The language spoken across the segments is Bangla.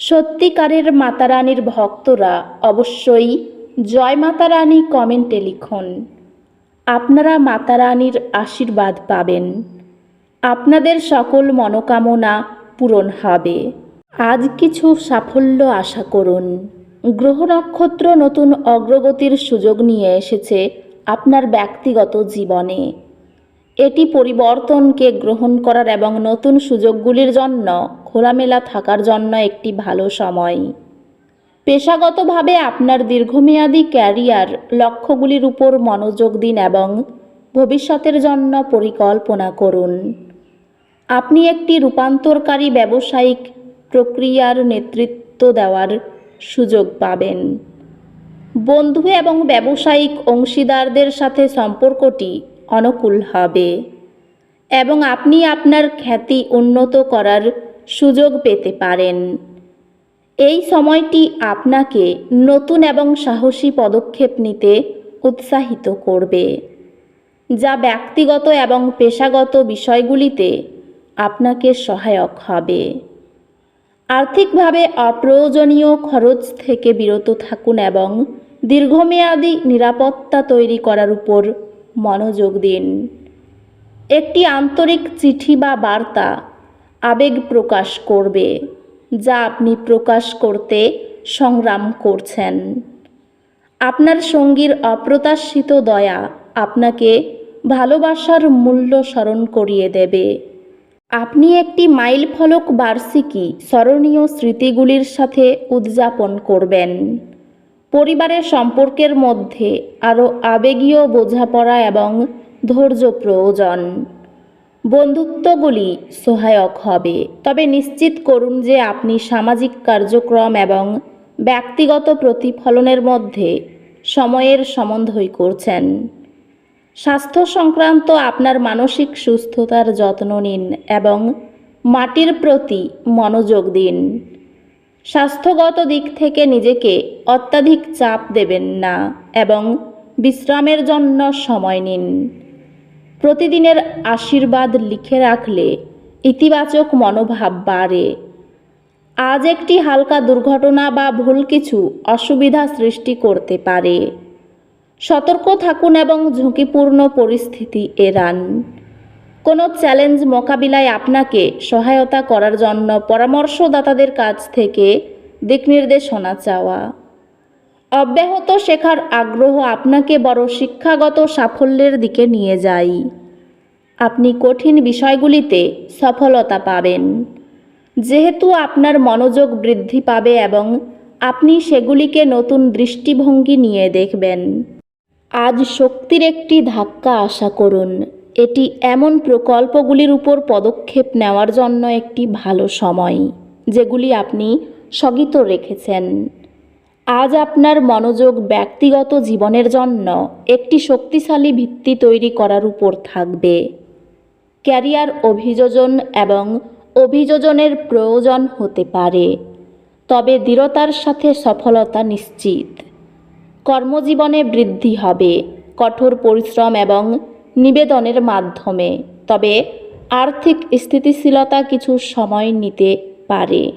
সত্যিকারের মাতারানীর ভক্তরা অবশ্যই জয় মাতারানী কমেন্টে লিখুন। আপনারা মাতারানীর আশীর্বাদ পাবেন। আপনাদের সকল মনোকামনা পূরণ হবে। আজ কিছু সাফল্য আশা করুন। গ্রহ নক্ষত্র নতুন অগ্রগতির সুযোগ নিয়ে এসেছে আপনার ব্যক্তিগত জীবনে। এটি পরিবর্তনকে গ্রহণ করার এবং নতুন সুযোগগুলির জন্য খোলামেলা থাকার জন্য একটি ভালো সময়। পেশাগতভাবে আপনার দীর্ঘমেয়াদী ক্যারিয়ার লক্ষ্যগুলির উপর মনোযোগ দিন এবং ভবিষ্যতের জন্য পরিকল্পনা করুন। আপনি একটি রূপান্তরকারী ব্যবসায়িক প্রক্রিয়ার নেতৃত্ব দেওয়ার সুযোগ পাবেন। বন্ধু এবং ব্যবসায়িক অংশীদারদের সাথে সম্পর্কটি অনুকূল হবে। এবং আপনি আপনার খ্যাতি উন্নত করার সুযোগ পেতে পারেন। এই সময়টি আপনাকে নতুন এবং সাহসী পদক্ষেপ নিতে উৎসাহিত করবে, যা ব্যক্তিগত এবং পেশাগত বিষয়গুলিতে আপনাকে সহায়ক হবে। আর্থিকভাবে অপ্রয়োজনীয় খরচ থেকে বিরত থাকুন এবং দীর্ঘমেয়াদী নিরাপত্তা তৈরি করার উপর মনোযোগ দিন। একটি আন্তরিক চিঠি বা বার্তা আবেগ প্রকাশ করবে, যা আপনি প্রকাশ করতে সংগ্রাম করছেন। আপনার সঙ্গীর অপ্রত্যাশিত দয়া আপনাকে ভালোবাসার মূল্য স্মরণ করিয়ে দেবে। আপনি একটি মাইল ফলক বার্ষিকী স্মরণীয় স্মৃতিগুলির সাথে উদযাপন করবেন। পরিবারের সম্পর্কের মধ্যে আরও আবেগীয় বোঝাপড়া এবং ধৈর্য প্রয়োজন। বন্ধুত্বগুলি সহায়ক হবে। তবে নিশ্চিত করুন যে আপনি সামাজিক কার্যক্রম এবং ব্যক্তিগত প্রতিফলনের মধ্যে সময়ের সমন্বয় করছেন। স্বাস্থ্য সংক্রান্ত আপনার মানসিক সুস্থতার যত্ন নিন এবং মাটির প্রতি মনোযোগ দিন। স্বাস্থ্যগত দিক থেকে নিজেকে অত্যাধিক চাপ দেবেন না এবং বিশ্রামের জন্য সময় নিন। প্রতিদিনের আশীর্বাদ লিখে রাখলে ইতিবাচক মনোভাব বাড়ে। আজ একটি হালকা দুর্ঘটনা বা ভুল কিছু অসুবিধা সৃষ্টি করতে পারে। সতর্ক থাকুন এবং ঝুঁকিপূর্ণ পরিস্থিতি এড়ান। কোনো চ্যালেঞ্জ মোকাবিলায় আপনাকে সহায়তা করার জন্য পরামর্শদাতাদের কাছ থেকে দিক নির্দেশনা চাওয়া। অব্যাহত শেখার আগ্রহ আপনাকে বড় শিক্ষাগত সাফল্যের দিকে নিয়ে যায়। আপনি কঠিন বিষয়গুলিতে সফলতা পাবেন। যেহেতু আপনার মনোযোগ বৃদ্ধি পাবে এবং আপনি সেগুলিকে নতুন দৃষ্টিভঙ্গি নিয়ে দেখবেন। আজ শক্তির একটি ধাক্কা আশা করুন। এটি এমন প্রকল্পগুলির উপর পদক্ষেপ নেওয়ার জন্য একটি ভালো সময়, যেগুলি আপনি স্থগিত রেখেছেন। আজ আপনার মনোযোগ ব্যক্তিগত জীবনের জন্য একটি শক্তিশালী ভিত্তি তৈরি করার উপর থাকবে। ক্যারিয়ার অভিযোজন এবং অভিযোজনের প্রয়োজন হতে পারে, তবে দৃঢ়তার সাথে সফলতা নিশ্চিত। কর্মজীবনে বৃদ্ধি হবে, কঠোর পরিশ্রম এবং নিবেদনের মাধ্যমে, তবে আর্থিক স্থিতিশীলতা কিছু সময় নিতে পারে।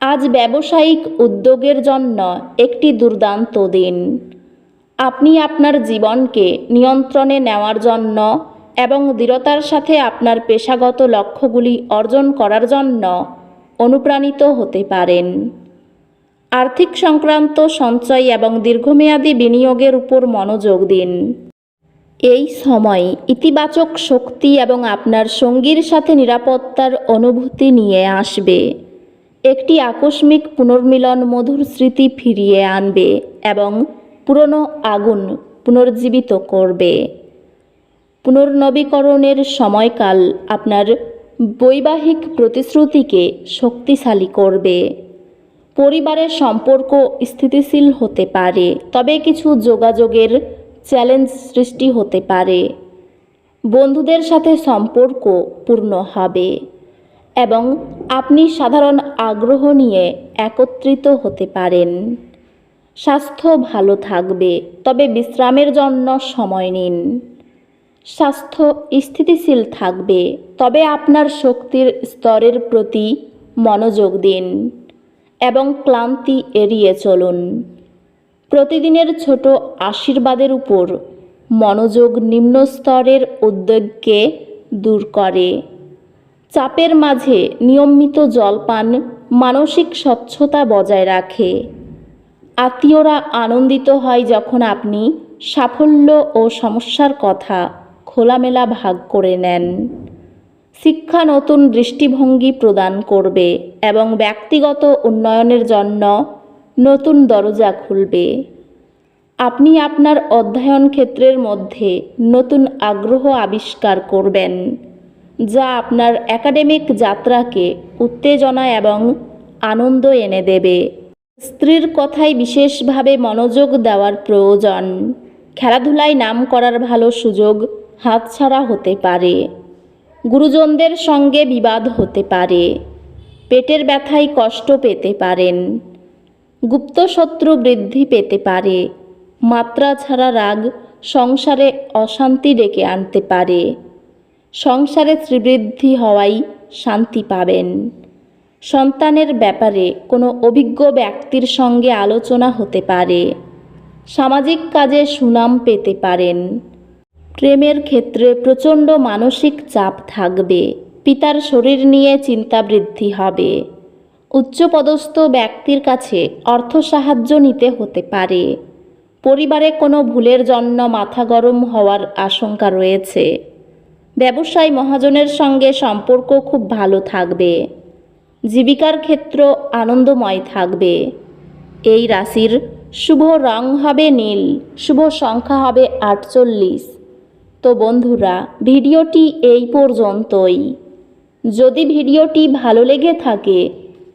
আজ ব্যবসায়িক উদ্যোগের জন্য একটি দুর্দান্ত দিন। আপনি আপনার জীবনকে নিয়ন্ত্রণে নেওয়ার জন্য এবং দৃঢ়তার সাথে আপনার পেশাগত লক্ষ্যগুলি অর্জন করার জন্য অনুপ্রাণিত হতে পারেন। আর্থিক সংক্রান্ত সঞ্চয় এবং দীর্ঘমেয়াদী বিনিয়োগের উপর মনোযোগ দিন। এই সময় ইতিবাচক শক্তি এবং আপনার সঙ্গীর সাথে নিরাপত্তার অনুভূতি নিয়ে আসবে। একটি আকস্মিক পুনর্মিলন মধুর স্মৃতি ফিরিয়ে আনবে এবং পুরনো আগুন পুনর্জীবিত করবে। পুনর্নবীকরণের সময়কাল আপনার বৈবাহিক প্রতিশ্রুতিকে শক্তিশালী করবে। পরিবারের সম্পর্ক স্থিতিশীল হতে পারে, তবে কিছু যোগাযোগের চ্যালেঞ্জ সৃষ্টি হতে পারে। বন্ধুদের সাথে সম্পর্ক পূর্ণ হবে এবং আপনি সাধারণ আগ্রহ নিয়ে একত্রিত হতে পারেন। স্বাস্থ্য ভালো থাকবে, তবে বিশ্রামের জন্য সময় নিন। স্বাস্থ্য স্থিতিশীল থাকবে, তবে আপনার শক্তির স্তরের প্রতি মনোযোগ দিন এবং ক্লান্তি এড়িয়ে চলুন। প্রতিদিনের ছোট আশীর্বাদের উপর মনোযোগ নিম্ন স্তরের উদ্বেগকে দূর করে। চাপের মাঝে নিয়মিত জলপান মানসিক স্বচ্ছতা বজায় রাখে। আত্মীয়রা আনন্দিত হয় যখন আপনি সাফল্য ও সমস্যার কথা খোলামেলা ভাগ করে নেন। শিক্ষা নতুন দৃষ্টিভঙ্গি প্রদান করবে এবং ব্যক্তিগত উন্নয়নের জন্য নতুন দরজা খুলবে। আপনি আপনার অধ্যয়ন ক্ষেত্রের মধ্যে নতুন আগ্রহ আবিষ্কার করবেন, যা আপনার একাডেমিক যাত্রাকে উত্তেজনা এবং আনন্দ এনে দেবে। স্ত্রীর কথায় বিশেষভাবে মনোযোগ দেওয়ার প্রয়োজন। খেলাধুলায় নাম করার ভালো সুযোগ হাতছাড়া হতে পারে। গুরুজনদের সঙ্গে বিবাদ হতে পারে। পেটের ব্যথায় কষ্ট পেতে পারেন। গুপ্ত শত্রু বৃদ্ধি পেতে পারে, মাত্রা ছাড়া রাগ সংসারে অশান্তি ডেকে আনতে পারে। সংসারে শ্রীবৃদ্ধি হওয়াই শান্তি পাবেন। সন্তানের ব্যাপারে কোনো অভিজ্ঞ ব্যক্তির সঙ্গে আলোচনা হতে পারে, সামাজিক কাজে সুনাম পেতে পারেন। প্রেমের ক্ষেত্রে প্রচণ্ড মানসিক চাপ থাকবে, পিতার শরীর নিয়ে চিন্তা বৃদ্ধি হবে। উচ্চপদস্থ ব্যক্তির কাছে অর্থ সাহায্য নিতে হতে পারে। পরিবারে কোনো ভুলের জন্য মাথা গরম হওয়ার আশঙ্কা রয়েছে। ব্যবসায় মহাজনের সঙ্গে সম্পর্ক খুব ভালো থাকবে। জীবিকার ক্ষেত্র আনন্দময় থাকবে। এই রাশির শুভ রং হবে নীল, শুভ সংখ্যা হবে আটচল্লিশ। তো বন্ধুরা, ভিডিওটি এই পর্যন্তই। যদি ভিডিওটি ভালো লেগে থাকে